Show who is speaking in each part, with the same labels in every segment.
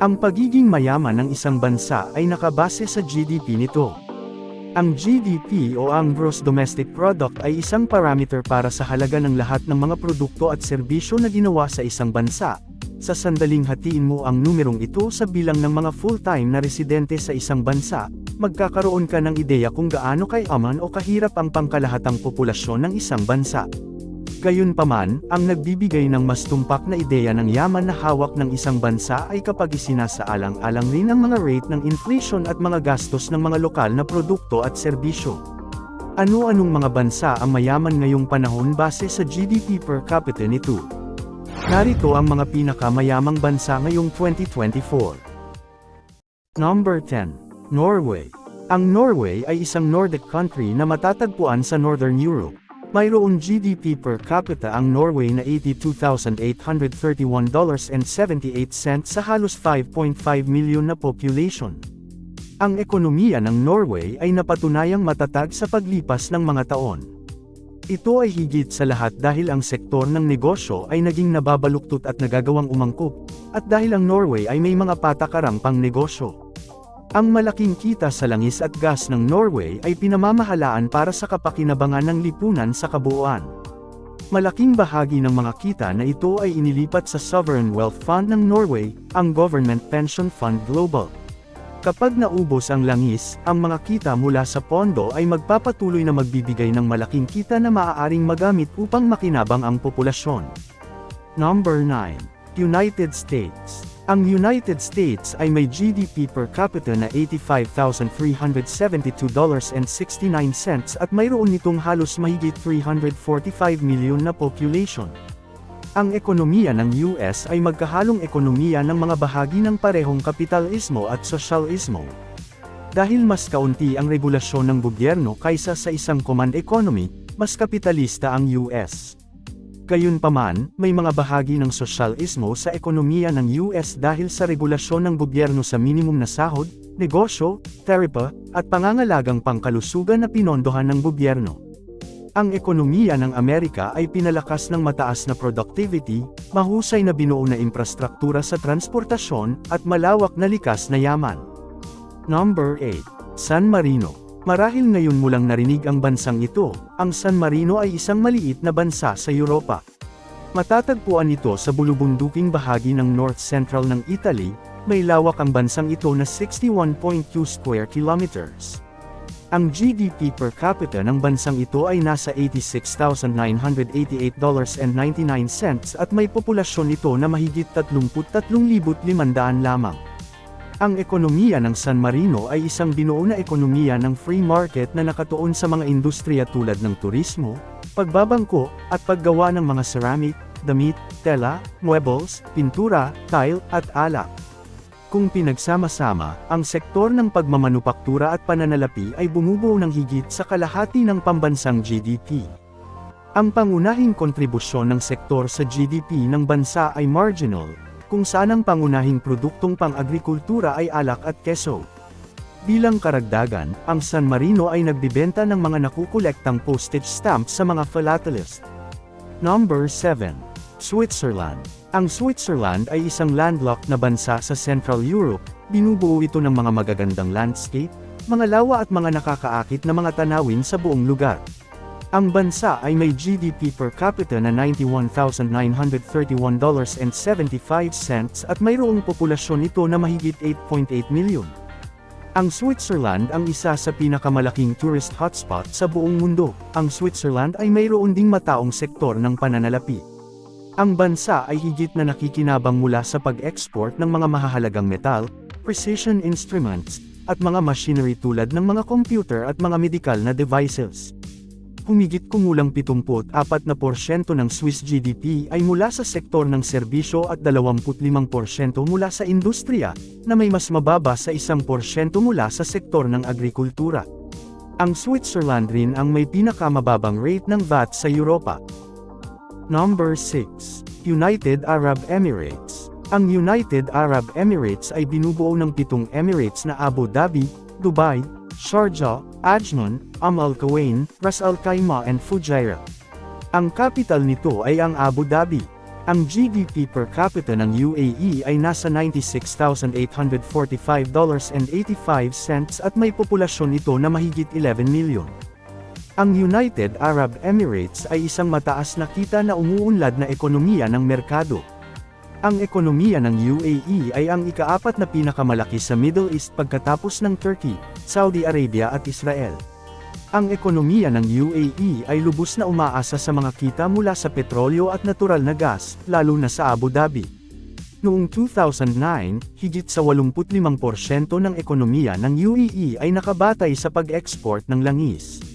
Speaker 1: Ang pagiging mayaman ng isang bansa ay nakabase sa GDP nito. Ang GDP o ang Gross Domestic Product ay isang parameter para sa halaga ng lahat ng mga produkto at serbisyo na ginawa sa isang bansa. Sa sandaling hatiin mo ang numerong ito sa bilang ng mga full-time na residente sa isang bansa, magkakaroon ka ng ideya kung gaano kayaman o kahirap ang pangkalahatang populasyon ng isang bansa. Gayunpaman, ang nagbibigay ng mas tumpak na ideya ng yaman na hawak ng isang bansa ay kapag isinasaalang-alang rin ang mga rate ng inflation at mga gastos ng mga lokal na produkto at serbisyo. Ano-anong mga bansa ang mayaman ngayong panahon base sa GDP per capita nito? Narito ang mga pinakamayamang bansa ngayong 2024. Number 10. Norway. Ang Norway ay isang Nordic country na matatagpuan sa Northern Europe. Mayroong GDP per capita ang Norway na $82,831.78 sa halos 5.5 milyon na population. Ang ekonomiya ng Norway ay napatunayang matatag sa paglipas ng mga taon. Ito ay higit sa lahat dahil ang sektor ng negosyo ay naging nababaluktot at nagagawang umangkop, at dahil ang Norway ay may mga patakarang pang negosyo. Ang malaking kita sa langis at gas ng Norway ay pinamamahalaan para sa kapakinabangan ng lipunan sa kabuuan. Malaking bahagi ng mga kita na ito ay inilipat sa Sovereign Wealth Fund ng Norway, ang Government Pension Fund Global. Kapag naubos ang langis, ang mga kita mula sa pondo ay magpapatuloy na magbibigay ng malaking kita na maaaring magamit upang makinabang ang populasyon. Number 9. United States. Ang United States ay may GDP per capita na $85,372.69 at mayroon nitong halos mahigit 345 milyon na population. Ang ekonomiya ng US ay magkahalong ekonomiya ng mga bahagi ng parehong kapitalismo at sosyalismo. Dahil mas kaunti ang regulasyon ng gobyerno kaysa sa isang command economy, mas kapitalista ang US. Gayunpaman, may mga bahagi ng sosyalismo sa ekonomiya ng US dahil sa regulasyon ng gobyerno sa minimum na sahod, negosyo, taripa, at pangangalagang pangkalusugan na pinondohan ng gobyerno. Ang ekonomiya ng Amerika ay pinalakas ng mataas na productivity, mahusay na binuo na infrastruktura sa transportasyon, at malawak na likas na yaman. Number 8. San Marino. Marahil ngayon mo lang narinig ang bansang ito, ang San Marino ay isang maliit na bansa sa Europa. Matatagpuan ito sa bulubunduking bahagi ng North Central ng Italy, may lawak ang bansang ito na 61.2 square kilometers. Ang GDP per capita ng bansang ito ay nasa $86,988.99 at may populasyon ito na mahigit 33,500 lamang. Ang ekonomiya ng San Marino ay isang binuo na ekonomiya ng free market na nakatuon sa mga industriya tulad ng turismo, pagbabangko, at paggawa ng mga ceramic, damit, tela, muebles, pintura, tile, at alak. Kung pinagsama-sama, ang sektor ng pagmamanupaktura at pananalapi ay bumubuo ng higit sa kalahati ng pambansang GDP. Ang pangunahing kontribusyon ng sektor sa GDP ng bansa ay marginal, kung saan ang pangunahing produktong pang-agrikultura ay alak at keso. Bilang karagdagan, ang San Marino ay nagbibenta ng mga nakukolektang postage stamps sa mga philatelist. Number 7. Switzerland. Ang Switzerland ay isang landlocked na bansa sa Central Europe, binubuo ito ng mga magagandang landscape, mga lawa at mga nakakaakit na mga tanawin sa buong lugar. Ang bansa ay may GDP per capita na $91,931.75 at mayroong populasyon nito na mahigit 8.8 milyon. Ang Switzerland ang isa sa pinakamalaking tourist hotspot sa buong mundo. Ang Switzerland ay mayroon ding mataong sektor ng pananalapi. Ang bansa ay higit na nakikinabang mula sa pag-export ng mga mahahalagang metal, precision instruments, at mga machinery tulad ng mga computer at mga medical na devices. Humigit kumulang 74% ng Swiss GDP ay mula sa sektor ng serbisyo at 25% mula sa industriya, na may mas mababa sa 1% mula sa sektor ng agrikultura. Ang Switzerland rin ang may pinakamababang rate ng VAT sa Europa. Number 6. United Arab Emirates. Ang United Arab Emirates ay binubuo ng pitong Emirates na Abu Dhabi, Dubai, Sharjah, Ajman, Am Al Quwain, Ras Al Khaimah and Fujairah. Ang capital nito ay ang Abu Dhabi. Ang GDP per capita ng UAE ay nasa $96,845.85 at may populasyon ito na mahigit 11 milyon. Ang United Arab Emirates ay isang mataas na kita na umuunlad na ekonomiya ng merkado. Ang ekonomiya ng UAE ay ang ikaapat na pinakamalaki sa Middle East pagkatapos ng Turkey, Saudi Arabia at Israel. Ang ekonomiya ng UAE ay lubos na umaasa sa mga kita mula sa petrolyo at natural na gas, lalo na sa Abu Dhabi. Noong 2009, higit sa 85% ng ekonomiya ng UAE ay nakabatay sa pag-export ng langis.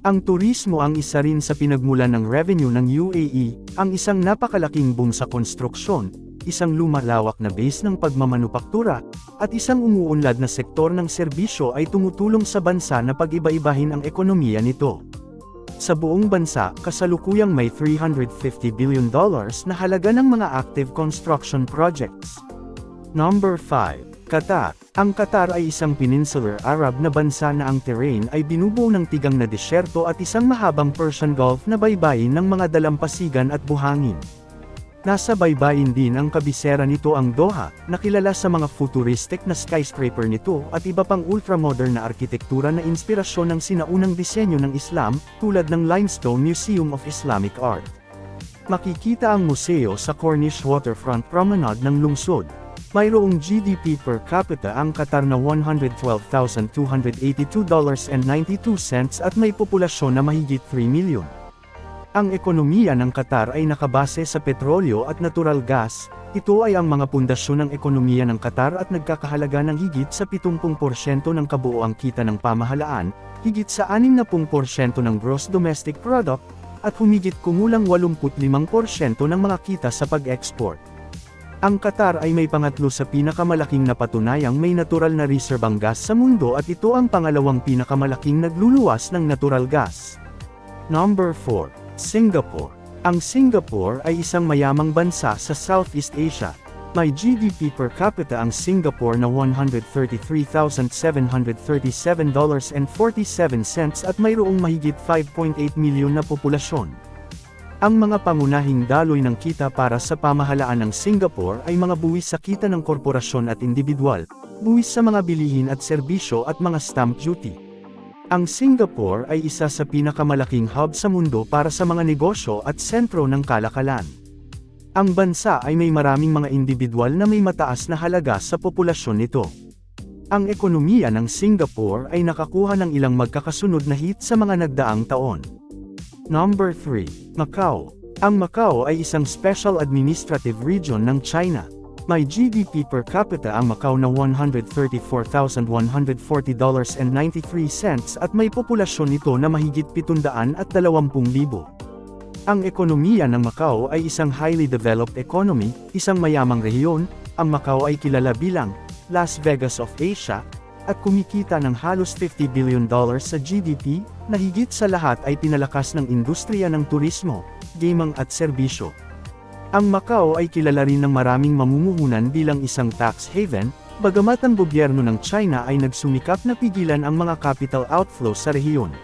Speaker 1: Ang turismo ang isa rin sa pinagmulan ng revenue ng UAE, ang isang napakalaking boom sa konstruksyon, isang lumalawak na base ng pagmamanupaktura, at isang umuunlad na sektor ng serbisyo ay tumutulong sa bansa na pag-iba-ibahin ang ekonomiya nito. Sa buong bansa, kasalukuyang may $350 billion na halaga ng mga active construction projects. Number 5. Qatar. Ang Qatar ay isang peninsular Arab na bansa na ang terrain ay binubuo ng tigang na disyerto at isang mahabang Persian Gulf na baybayin ng mga dalampasigan at buhangin. Nasa baybayin din ang kabisera nito ang Doha, na kilala sa mga futuristic na skyscraper nito at iba pang ultramodern na arkitektura na inspirasyon ng sinaunang disenyo ng Islam, tulad ng Limestone Museum of Islamic Art. Makikita ang museo sa Corniche Waterfront Promenade ng lungsod. Mayroong GDP per capita ang Qatar na $112,282.92 at may populasyon na mahigit 3 milyon. Ang ekonomiya ng Qatar ay nakabase sa petrolyo at natural gas, ito ay ang mga pundasyon ng ekonomiya ng Qatar at nagkakahalaga ng higit sa 70% ng kabuoang kita ng pamahalaan, higit sa 60% ng gross domestic product, at humigit kumulang 85% ng mga kita sa pag-export. Ang Qatar ay may pangatlo sa pinakamalaking napatunayang may natural na reserve ang gas sa mundo at ito ang pangalawang pinakamalaking nagluluwas ng natural gas. Number 4. Singapore. Ang Singapore ay isang mayamang bansa sa Southeast Asia. May GDP per capita ang Singapore na $133,737.47 at mayroong mahigit 5.8 milyon na populasyon. Ang mga pangunahing daloy ng kita para sa pamahalaan ng Singapore ay mga buwis sa kita ng korporasyon at individual, buwis sa mga bilihin at serbisyo at mga stamp duty. Ang Singapore ay isa sa pinakamalaking hub sa mundo para sa mga negosyo at sentro ng kalakalan. Ang bansa ay may maraming mga individual na may mataas na halaga sa populasyon nito. Ang ekonomiya ng Singapore ay nakakuha ng ilang magkakasunod na hit sa mga nagdaang taon. Number 3. Macau. Ang Macau ay isang special administrative region ng China. May GDP per capita ang Macau na $134,140.93 at may populasyon nito na mahigit 720,000. Ang ekonomiya ng Macau ay isang highly developed economy, isang mayamang rehiyon, ang Macau ay kilala bilang Las Vegas of Asia, at kumikita ng halos $50 billion sa GDP, na higit sa lahat ay pinalakas ng industriya ng turismo, gaming at serbisyo. Ang Macau ay kilala rin ng maraming mamumuhunan bilang isang tax haven, bagamat ang gobyerno ng China ay nagsumikap na pigilan ang mga capital outflow sa rehiyon.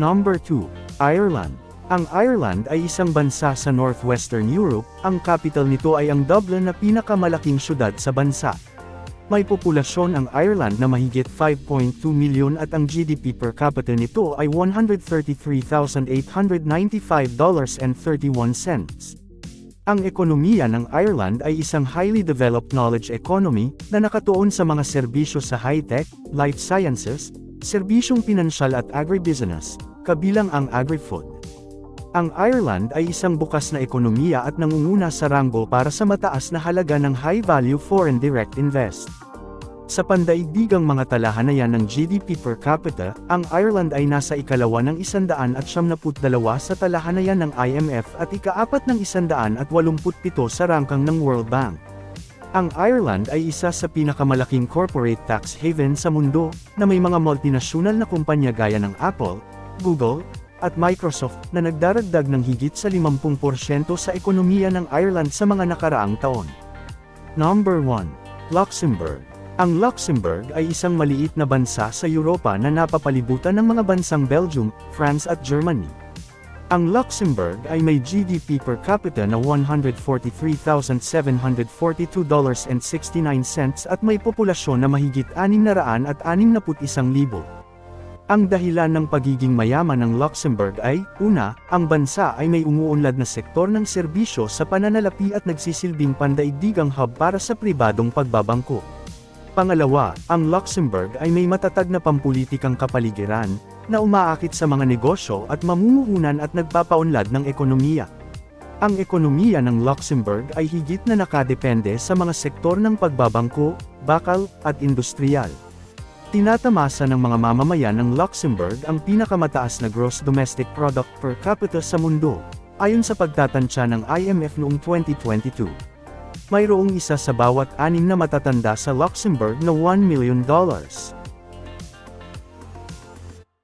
Speaker 1: Number 2. Ireland. Ang Ireland ay isang bansa sa northwestern Europe, ang capital nito ay ang Dublin na pinakamalaking syudad sa bansa. May populasyon ang Ireland na mahigit 5.2 milyon at ang GDP per capita nito ay $133,895.31. Ang ekonomiya ng Ireland ay isang highly developed knowledge economy na nakatuon sa mga serbisyo sa high-tech, life sciences, serbisyong pinansyal at agribusiness, kabilang ang agri-food. Ang Ireland ay isang bukas na ekonomiya at nangunguna sa ranggo para sa mataas na halaga ng high-value foreign direct invest. Sa pandaigdigang mga talahanayan ng GDP per capita, ang Ireland ay nasa ikalawa ng isandaan at siyamnaput dalawa sa talahanayan ng IMF at ikaapat ng isandaan at walumput pito sa rangkang ng World Bank. Ang Ireland ay isa sa pinakamalaking corporate tax haven sa mundo, na may mga multinasyonal na kumpanya gaya ng Apple, Google, at Microsoft na nagdaragdag ng higit sa 50% sa ekonomiya ng Ireland sa mga nakaraang taon. Number 1. Luxembourg. Ang Luxembourg ay isang maliit na bansa sa Europa na napapalibutan ng mga bansang Belgium, France at Germany. Ang Luxembourg ay may GDP per capita na $143,742.69 at may populasyon na mahigit 661,000. Ang dahilan ng pagiging mayaman ng Luxembourg ay, una, ang bansa ay may umuunlad na sektor ng serbisyo sa pananalapi at nagsisilbing pandaigdigang hub para sa pribadong pagbabangko. Pangalawa, ang Luxembourg ay may matatag na pampulitikang kapaligiran, na umaakit sa mga negosyo at mamumuhunan at nagpapaunlad ng ekonomiya. Ang ekonomiya ng Luxembourg ay higit na nakadepende sa mga sektor ng pagbabangko, bakal, at industrial. Tinatamasa ng mga mamamayan ng Luxembourg ang pinakamataas na gross domestic product per capita sa mundo, ayon sa pagtatansya ng IMF noong 2022. Mayroong isa sa bawat anim na matatanda sa Luxembourg na $1 million dollars.